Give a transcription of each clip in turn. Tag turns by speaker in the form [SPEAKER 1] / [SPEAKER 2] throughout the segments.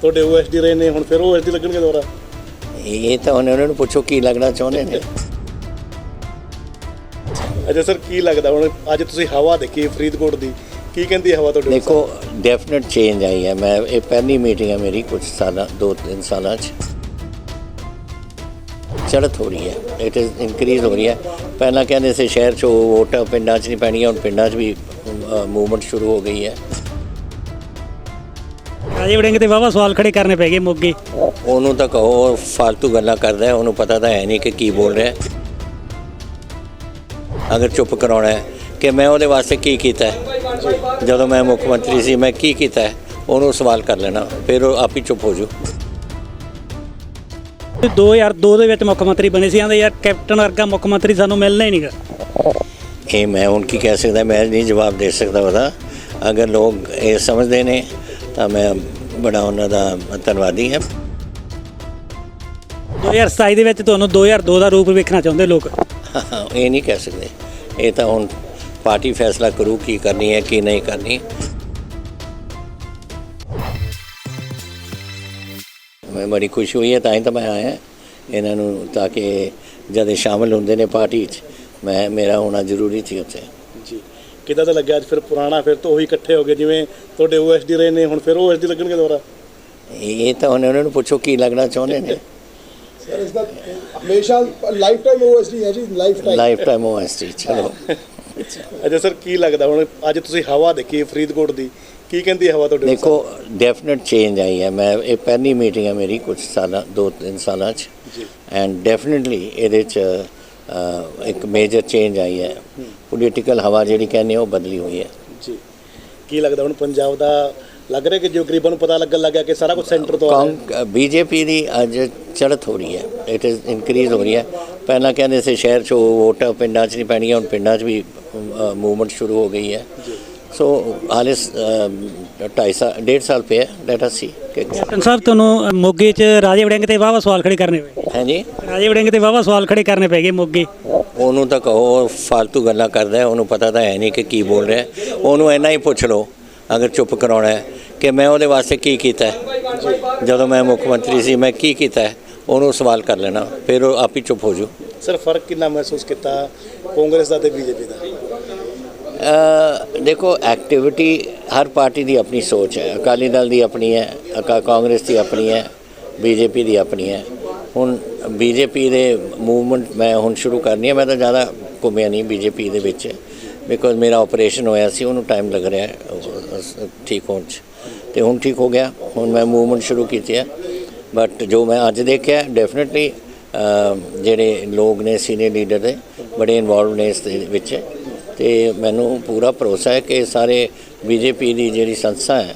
[SPEAKER 1] ਤੁਹਾਡੇ ਓਐਸਡੀ ਰਹੇ ਨੇ ਹੁਣ ਫਿਰ ਓਐਸਡੀ ਲੱਗਣਗੇ ਦੁਬਾਰਾ?
[SPEAKER 2] ਇਹ ਤਾਂ ਹੁਣ ਉਹਨਾਂ ਨੂੰ ਪੁੱਛੋ ਕੀ ਲੱਗਣਾ ਚਾਹੁੰਦੇ ਨੇ।
[SPEAKER 1] ਅੱਛਾ ਸਰ ਕੀ ਲੱਗਦਾ? ਹੁਣ ਅੱਜ ਤੁਸੀਂ ਹਵਾ ਦੇਖੀ ਫਰੀਦਕੋਟ ਦੀ ਕੀ ਕਹਿੰਦੀ ਹਵਾ ਤੁਹਾਡੇ
[SPEAKER 2] ਦੇਖੋ ਡੈਫੀਨਿਟ ਚੇਂਜ ਆਈ ਹੈ। ਮੈਂ ਇਹ ਪਹਿਲੀ ਮੀਟਿੰਗ ਹੈ ਮੇਰੀ ਕੁਝ ਸਾਲਾਂ ਦੋ ਤਿੰਨ ਸਾਲਾਂ 'ਚ। ਚੜ੍ਹਤ ਹੋ ਰਹੀ ਹੈ। ਇਟ ਇਜ਼ ਇਨਕਰੀਜ਼ ਹੋ ਰਹੀ ਹੈ। ਪਹਿਲਾਂ ਕਹਿੰਦੇ ਸੀ ਸ਼ਹਿਰ 'ਚ ਵੋਟ ਪਿੰਡਾਂ 'ਚ ਨਹੀਂ ਪੈਣੀਆਂ ਹੁਣ ਪਿੰਡਾਂ 'ਚ ਵੀ ਮੂਵਮੈਂਟ ਸ਼ੁਰੂ ਹੋ ਗਈ ਹੈ।
[SPEAKER 3] ਰਾਜੇ ਵੜਿੰਗ ਤੇ ਵਾਵਾ ਸਵਾਲ ਖੜੇ ਕਰਨੇ ਪੈ ਗਏ ਮੋਗੇ।
[SPEAKER 2] ਉਹਨੂੰ ਤਾਂ ਕਹੋ ਫालतू ਗੱਲਾਂ ਕਰਦਾ ਹੈ ਉਹਨੂੰ ਪਤਾ ਤਾਂ ਹੈ ਨਹੀਂ ਕਿ ਕੀ ਬੋਲ ਰਿਹਾ ਹੈ। ਅਗਰ ਚੁੱਪ ਕਰਾਉਣਾ ਹੈ ਕਿ ਮੈਂ ਉਹਦੇ ਵਾਸਤੇ ਕੀ ਕੀਤਾ ਹੈ? ਜਦੋਂ ਮੈਂ ਮੁੱਖ ਮੰਤਰੀ ਸੀ ਮੈਂ ਕੀ ਕੀਤਾ ਹੈ? ਉਹਨੂੰ ਸਵਾਲ ਕਰ ਲੈਣਾ ਫਿਰ ਉਹ ਆਪ ਹੀ ਚੁੱਪ ਹੋ ਜੂ
[SPEAKER 3] 2002 ਦੇ ਵਿੱਚ ਮੁੱਖ ਮੰਤਰੀ ਬਣੇ ਸੀ ਆਂਦੇ ਯਾਰ ਕੈਪਟਨ ਵਰਗਾ ਮੁੱਖ ਮੰਤਰੀ ਸਾਨੂੰ ਮਿਲਣਾ ਹੀ ਨਹੀਂਗਾ।
[SPEAKER 2] ਇਹ ਮੈਂ ਹੁਣ ਕੀ ਕਹਿ ਸਕਦਾ ਮੈਂ ਨਹੀਂ ਜਵਾਬ ਦੇ ਸਕਦਾ ਉਹਦਾ। ਅਗਰ ਲੋਕ ਇਹ ਸਮਝਦੇ ਨੇ ਤਾਂ ਮੈਂ ਬੜਾ ਉਹਨਾਂ ਦਾ ਧੰਨਵਾਦੀ ਹਾਂ।
[SPEAKER 3] 2027 ਦੇ ਵਿੱਚ ਤੁਹਾਨੂੰ 2002 ਦਾ ਰੂਪ ਵੇਖਣਾ ਚਾਹੁੰਦੇ ਲੋਕ।
[SPEAKER 2] ਇਹ ਨਹੀਂ ਕਹਿ ਸਕਦੇ। ਇਹ ਤਾਂ ਹੁਣ ਪਾਰਟੀ ਫੈਸਲਾ ਕਰੂ ਕੀ ਕਰਨੀ ਹੈ ਕੀ ਨਹੀਂ ਕਰਨੀ। ਮੈਂ ਬੜੀ ਖੁਸ਼ੀ ਹੋਈ ਹੈ ਤਾਂ ਹੀ ਤਾਂ ਮੈਂ ਆਇਆ। ਇਹਨਾਂ ਨੂੰ ਤਾਂ ਕਿ ਜਦ ਸ਼ਾਮਲ ਹੁੰਦੇ ਨੇ ਪਾਰਟੀ 'ਚ ਮੈਂ ਮੇਰਾ ਹੋਣਾ ਜ਼ਰੂਰੀ ਸੀ ਉੱਥੇ।
[SPEAKER 1] ਕਿਦਾਂ ਦਾ ਲੱਗਿਆ ਅੱਜ ਫਿਰ ਪੁਰਾਣਾ ਫਿਰ ਤੋਂ ਉਹੀ ਇਕੱਠੇ ਹੋ ਗਏ ਜਿਵੇਂ ਤੁਹਾਡੇ ਓਐਸਡੀ ਰਹੇ ਨੇ ਹੁਣ ਫਿਰ ਓਐਸਡੀ ਲੱਗਣਗੇ ਦੁਬਾਰਾ?
[SPEAKER 2] ਇਹ ਤਾਂ ਹੁਣ ਉਹਨਾਂ ਨੂੰ ਪੁੱਛੋ ਕੀ ਲੱਗਣਾ ਚਾਹੁੰਦੇ ਨੇ।
[SPEAKER 4] ਸਰ ਇਸ ਦਾ ਹਮੇਸ਼ਾ ਲਾਈਫ ਟਾਈਮ ਓਐਸਡੀ ਹੈ ਜੀ life time
[SPEAKER 2] life time OST ਚਲੋ।
[SPEAKER 1] ਅੱਛਾ ਸਰ ਕੀ ਲੱਗਦਾ ਹੁਣ? ਅੱਜ ਤੁਸੀਂ ਹਵਾ ਦੇਖੀ ਫਰੀਦਕੋਟ ਦੀ ਕੀ ਕਹਿੰਦੀ ਹੈ ਹਵਾ ਤੁਹਾਡੇ
[SPEAKER 2] ਦੇਖੋ ਡੈਫੀਨਿਟ ਚੇਂਜ ਆਈ ਹੈ। ਮੈਂ ਇਹ ਪਹਿਲੀ ਮੀਟਿੰਗ ਹੈ ਮੇਰੀ ਕੁਝ ਸਾਲਾਂ ਦੋ ਤਿੰਨ ਸਾਲਾਂ 'ਚ। ਐਂਡ ਡੈਫੀਨਿਟਲੀ ਇਹਦੇ 'ਚ ਇੱਕ ਮੇਜਰ ਚੇਂਜ ਆਈ ਹੈ। ਪੋਲੀਟੀਕਲ ਹਵਾ ਜਿਹੜੀ ਕਹਿੰਦੇ ਉਹ ਬਦਲੀ ਹੋਈ ਹੈ।
[SPEAKER 1] ਜੀ। ਕੀ ਲੱਗਦਾ ਹੁਣ ਪੰਜਾਬ ਦਾ ਲੱਗ ਰਿਹਾ ਕਿ ਜੋ ਗਰੀਬਾਂ ਨੂੰ ਪਤਾ ਲੱਗਣ ਲੱਗਿਆ ਕਿ ਸਾਰਾ ਕੁਝ ਸੈਂਟਰ ਤੋਂ ਆ ਰਿਹਾ?
[SPEAKER 2] ਬੀਜੇਪੀ ਦੀ ਅੱਜ ਚੜ੍ਹਤ ਹੋ ਰਹੀ ਹੈ। ਇਟ ਇਜ਼ ਇਨਕਰੀਜ਼ ਹੋ ਰਹੀ ਹੈ। ਪਹਿਲਾਂ ਕਹਿੰਦੇ ਸੀ ਸ਼ਹਿਰ 'ਚ ਉਹ ਵੋਟ ਪਿੰਡਾਂ 'ਚ ਨਹੀਂ ਪੈਣੀਆਂ ਹੁਣ ਪਿੰਡਾਂ 'ਚ ਵੀ ਮੂਵਮੈਂਟ ਸ਼ੁਰੂ ਹੋ ਗਈ ਹੈ। ਸੋ ਹਾਲੇ ਸ- ਅ, ਢਾਈ ਸਾਲ ਡੇਢ ਸਾਲ ਪਿਆ ਲੈਟ ਅਸ ਸੀ
[SPEAKER 3] ਕੈਪਟਨ ਸਾਹਿਬ ਤੁਹਾਨੂੰ ਮੋਗੇ 'ਚ ਰਾਜੇ ਵੜਿੰਗ ਤੇ ਵਾਵਾ ਸਵਾਲ ਖੜੇ ਕਰਨੇ ਪਏ।
[SPEAKER 2] ਹਾਂਜੀ।
[SPEAKER 3] ਰਾਜੇ ਵੜਿੰਗ ਤੇ ਵਾਵਾ ਸਵਾਲ ਖੜੇ ਕਰਨੇ ਪੈ ਗਏ ਮੋਗੇ।
[SPEAKER 2] ਉਹਨੂੰ ਤਾਂ ਕਹੋ ਫालतू ਗੱਲਾਂ ਕਰਦਾ ਹੈ ਉਹਨੂੰ ਪਤਾ ਤਾਂ ਹੈ ਨਹੀਂ ਕਿ ਕੀ ਬੋਲ ਰਿਹਾ ਉਹਨੂੰ ਇੰਨਾ ਹੀ ਪੁੱਛ ਲਓ ਅਗਰ ਚੁੱਪ ਕਰਾਉਣਾ ਹੈ ਕਿ ਮੈਂ ਉਹਦੇ ਵਾਸਤੇ ਕੀ ਕੀਤਾ ਜਦੋਂ ਮੈਂ ਮੁੱਖ ਮੰਤਰੀ ਸੀ ਮੈਂ ਕੀ ਕੀਤਾ ਉਹਨੂੰ ਸਵਾਲ ਕਰ ਲੈਣਾ ਫਿਰ ਉਹ ਆਪ ਹੀ ਚੁੱਪ ਹੋ ਜੂ
[SPEAKER 1] ਸਰ ਫ਼ਰਕ ਕਿੰਨਾ ਮਹਿਸੂਸ ਕੀਤਾ ਕਾਂਗਰਸ ਦਾ ਤੇ ਬੀਜੇਪੀ ਦਾ?
[SPEAKER 2] ਦੇਖੋ ਐਕਟੀਵਿਟੀ ਹਰ ਪਾਰਟੀ ਦੀ ਆਪਣੀ ਸੋਚ ਹੈ ਅਕਾਲੀ ਦਲ ਦੀ ਆਪਣੀ ਹੈ ਕਾਂਗਰਸ ਦੀ ਆਪਣੀ ਹੈ ਬੀਜੇਪੀ ਦੀ ਆਪਣੀ ਹੈ। ਹੁਣ ਬੀਜੇਪੀ ਦੇ ਮੂਵਮੈਂਟ ਮੈਂ ਹੁਣ ਸ਼ੁਰੂ ਕਰਨੀ ਹੈ ਮੈਂ ਤਾਂ ਜ਼ਿਆਦਾ ਘੁੰਮਿਆ ਨਹੀਂ ਬੀਜੇਪੀ ਦੇ ਵਿੱਚ ਬਿਕੋਜ਼ ਮੇਰਾ ਆਪਰੇਸ਼ਨ ਹੋਇਆ ਸੀ, ਉਹਨੂੰ ਟਾਈਮ ਲੱਗ ਰਿਹਾ, ਠੀਕ ਹੋਣ 'ਚ, ਤੇ ਹੁਣ ਠੀਕ ਹੋ ਗਿਆ, ਹੁਣ ਮੈਂ ਮੂਵਮੈਂਟ ਸ਼ੁਰੂ ਕੀਤੀ ਹੈ ਬਟ ਜੋ ਮੈਂ ਅੱਜ ਦੇਖਿਆ ਡੈਫੀਨਿਟਲੀ ਜਿਹੜੇ ਲੋਕ ਨੇ ਸੀਨੀਅਰ ਲੀਡਰ ਦੇ ਬੜੇ ਇਨਵੋਲਵ ਨੇ ਇਸ ਦੇ ਵਿੱਚ, ਤੇ ਮੈਨੂੰ ਪੂਰਾ ਭਰੋਸਾ ਹੈ ਕਿ ਸਾਰੇ ਬੀਜੇਪੀ ਦੀ ਜਿਹੜੀ ਸੰਸਥਾ ਹੈ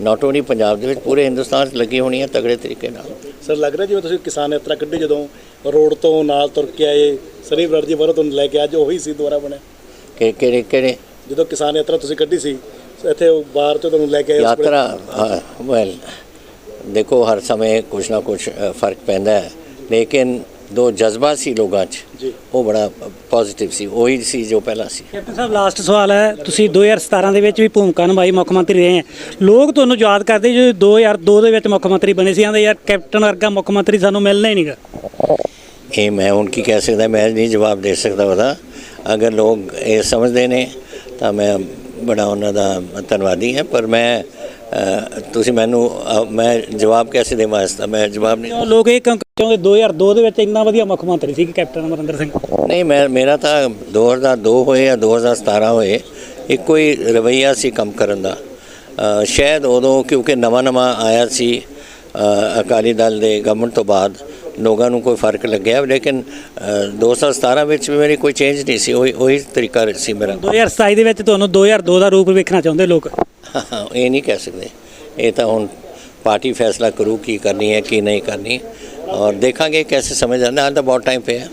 [SPEAKER 2] ਨਾਟ ਓਨਲੀ ਪੰਜਾਬ ਦੇ ਵਿੱਚ ਪੂਰੇ ਹਿੰਦੁਸਤਾਨ 'ਚ ਲੱਗੀ ਹੋਣੀ ਹੈ ਤਗੜੇ ਤਰੀਕੇ ਨਾਲ।
[SPEAKER 1] ਸਰ ਲੱਗ ਰਿਹਾ ਜਿਵੇਂ ਤੁਸੀਂ ਕਿਸਾਨ ਯਾਤਰਾ ਕੱਢੀ ਜਦੋਂ ਰੋਡ ਤੋਂ ਨਾਲ ਤੁਰ ਕੇ ਆਏ ਸਨੀ ਬਰੜ ਜੀ ਤੁਹਾਨੂੰ ਲੈ ਕੇ ਅੱਜ ਉਹੀ ਸੀ ਦੁਬਾਰਾ ਬਣਿਆ?
[SPEAKER 2] ਕਿ ਕਿਹੜੇ ਕਿਹੜੇ?
[SPEAKER 1] ਜਦੋਂ ਕਿਸਾਨ ਯਾਤਰਾ ਤੁਸੀਂ ਕੱਢੀ ਸੀ ਇੱਥੇ ਉਹ ਬਾਹਰ ਤੋਂ ਤੁਹਾਨੂੰ ਲੈ ਕੇ ਆਏ
[SPEAKER 2] ਯਾਤਰਾ ਵੈਲ ਦੇਖੋ ਹਰ ਸਮੇਂ ਕੁਛ ਨਾ ਅ, ਫ਼ਰਕ ਪੈਂਦਾ ਹੈ। ਲੇਕਿਨ ਦੋ ਜਜ਼ਬਾ ਸੀ ਲੋਕਾਂ 'ਚ। ਉਹ ਬੜਾ ਪੋਜ਼ਿਟਿਵ ਸੀ। ਉਹੀ ਸੀ ਜੋ ਪਹਿਲਾਂ ਸੀ।
[SPEAKER 3] ਕੈਪਟਨ ਸਾਹਿਬ ਲਾਸਟ ਸਵਾਲ ਹੈ ਤੁਸੀਂ 2017 ਦੇ ਵਿੱਚ ਵੀ ਭੂਮਿਕਾ ਨਿਭਾਈ ਮੁੱਖ ਮੰਤਰੀ ਰਹੇ ਹੈ। ਲੋਕ ਤੁਹਾਨੂੰ ਯਾਦ ਕਰਦੇ ਜਦੋਂ 2002 ਦੇ ਵਿੱਚ ਮੁੱਖ ਮੰਤਰੀ ਬਣੇ ਸੀ ਆਂਦੇ ਯਾਰ ਕੈਪਟਨ ਵਰਗਾ ਮੁੱਖ ਮੰਤਰੀ ਸਾਨੂੰ ਮਿਲਣਾ ਹੀ ਨਹੀਂਗਾ।
[SPEAKER 2] ਇਹ ਮੈਂ ਹੁਣ ਕੀ ਕਹਿ ਸਕਦਾ ਮੈਂ ਨਹੀਂ ਜਵਾਬ ਦੇ ਸਕਦਾ ਉਹਦਾ। ਅਗਰ ਲੋਕ ਇਹ ਸਮਝਦੇ ਨੇ ਤਾਂ ਮੈਂ ਬੜਾ ਉਹਨਾਂ ਦਾ ਧੰਨਵਾਦੀ ਹਾਂ। ਪਰ ਮੈਂ ਤੁਸੀਂ ਮੈਨੂੰ ਮੈਂ ਜਵਾਬ ਕੈਸੇ ਦੇਵਾਂ ਇਸ ਦਾ? ਮੈਂ ਜਵਾਬ ਨਹੀਂ
[SPEAKER 3] ਲੋਕ ਇਹ ਕਿਉਂ ਚਾਹੁੰਦੇ 2002 ਦੇ ਵਿੱਚ ਇੰਨਾ ਵਧੀਆ ਮੁੱਖ ਮੰਤਰੀ ਸੀ ਕਿ ਕੈਪਟਨ ਅਮਰਿੰਦਰ ਸਿੰਘ।
[SPEAKER 2] ਨਹੀਂ ਮੈਂ ਮੇਰਾ ਤਾਂ 2002 ਹੋਏ ਜਾਂ 2017 ਹੋਏ ਇੱਕੋ ਹੀ ਰਵਈਆ ਸੀ ਕੰਮ ਕਰਨ ਦਾ। ਸ਼ਾਇਦ ਉਦੋਂ ਕਿਉਂਕਿ ਨਵਾਂ ਨਵਾਂ ਆਇਆ ਸੀ ਅਕਾਲੀ ਦਲ ਦੇ ਗਵਰਨਮੈਂਟ ਤੋਂ ਬਾਅਦ ਲੋਕਾਂ ਨੂੰ ਕੋਈ ਫ਼ਰਕ ਲੱਗਿਆ ਲੇਕਿਨ ਅ, 2017 ਵਿੱਚ ਵੀ ਮੇਰੀ ਕੋਈ ਚੇਂਜ ਨਹੀਂ ਸੀ ਉਹੀ ਉਹੀ ਤਰੀਕਾ ਸੀ ਮੇਰਾ।
[SPEAKER 3] 2027 ਦੇ ਵਿੱਚ ਤੁਹਾਨੂੰ 2002 ਦਾ ਰੂਪ ਵੇਖਣਾ ਚਾਹੁੰਦੇ ਲੋਕ?
[SPEAKER 2] ਇਹ ਨਹੀਂ ਕਹਿ ਸਕਦੇ। ਇਹ ਤਾਂ ਹੁਣ ਪਾਰਟੀ ਫੈਸਲਾ ਕਰੂ ਕੀ ਕਰਨੀ ਹੈ ਕੀ ਨਹੀਂ ਕਰਨੀ। ਔਰ ਦੇਖਾਂਗੇ ਕੈਸੇ ਸਮਝ ਆਉਂਦਾ ਹਾਲ ਤਾਂ ਬਹੁਤ ਟਾਈਮ ਪਿਆ।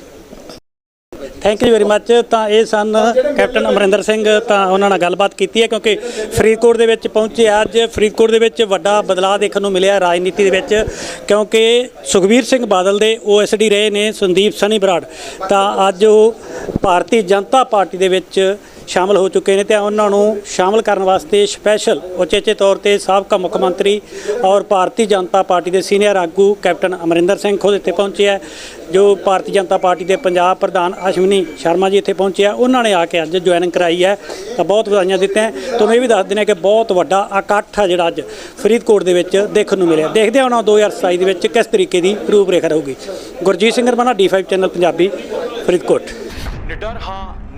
[SPEAKER 3] ਥੈਂਕ ਯੂ ਵੈਰੀ ਮੱਚ ਤਾਂ ਇਹ ਸਨ ਕੈਪਟਨ ਅਮਰਿੰਦਰ ਸਿੰਘ, ਤਾਂ ਉਹਨਾਂ ਨਾਲ ਗੱਲਬਾਤ ਕੀਤੀ ਹੈ, ਕਿਉਂਕਿ ਫਰੀਦਕੋਟ ਦੇ ਵਿੱਚ ਪਹੁੰਚੇ ਆ। ਅੱਜ ਫਰੀਦਕੋਟ ਦੇ ਵਿੱਚ ਵੱਡਾ ਬਦਲਾਅ ਦੇਖਣ ਨੂੰ ਮਿਲਿਆ ਰਾਜਨੀਤੀ ਦੇ ਵਿੱਚ, ਕਿਉਂਕਿ ਸੁਖਬੀਰ ਸਿੰਘ ਬਾਦਲ ਦੇ ਓਐਸਡੀ ਰਹੇ ਨੇ, ਸੰਦੀਪ ਸਨੀ ਬਰਾੜ। ਤਾਂ ਅੱਜ ਉਹ ਭਾਰਤੀ ਜਨਤਾ ਪਾਰਟੀ ਦੇ ਵਿੱਚ ਸ਼ਾਮਲ ਹੋ ਚੁੱਕੇ ਨੇ ਤੇ ਉਹਨਾਂ ਨੂੰ ਸ਼ਾਮਲ ਕਰਨ ਵਾਸਤੇ ਸਪੈਸ਼ਲ ਉਚੇਚੇ ਤੌਰ ਤੇ ਸਾਬਕਾ ਮੁੱਖ ਮੰਤਰੀ ਔਰ ਭਾਰਤੀ ਜਨਤਾ ਪਾਰਟੀ ਦੇ ਸੀਨੀਅਰ ਆਗੂ ਕੈਪਟਨ ਅਮਰਿੰਦਰ ਸਿੰਘ ਖੁਦ ਇੱਥੇ ਪਹੁੰਚੇ ਹੈ ਜੋ ਭਾਰਤੀ ਜਨਤਾ ਪਾਰਟੀ ਦੇ ਪੰਜਾਬ ਪ੍ਰਧਾਨ ਅਸ਼ਵਨੀ ਸ਼ਰਮਾ ਜੀ ਇੱਥੇ ਪਹੁੰਚੇ ਆ, ਉਹਨਾਂ ਨੇ ਆ ਕੇ ਅੱਜ ਜੁਆਇਨਿੰਗ ਕਰਾਈ ਹੈ। ਤਾਂ ਬਹੁਤ ਵਧਾਈਆਂ ਦਿੱਤੀਆਂ। ਤੁਹਾਨੂੰ ਇਹ ਵੀ ਦੱਸ ਦਿੰਦੇ ਹਾਂ ਕਿ ਬਹੁਤ ਵੱਡਾ ਇਕੱਠ ਆ ਜਿਹੜਾ ਅੱਜ ਫਰੀਦਕੋਟ ਦੇ ਵਿੱਚ ਦੇਖਣ ਨੂੰ ਮਿਲਿਆ। ਦੇਖਦੇ ਹਾਂ ਹੁਣ 2027 ਦੇ ਵਿੱਚ ਕਿਸ ਤਰੀਕੇ ਦੀ ਰੂਪਰੇਖਾ ਰਹੂਗੀ। Gurjeet Singh Ramana D5 channel Punjabi, Faridkot.
[SPEAKER 5] ਨਿਡਰ ਹਾਂ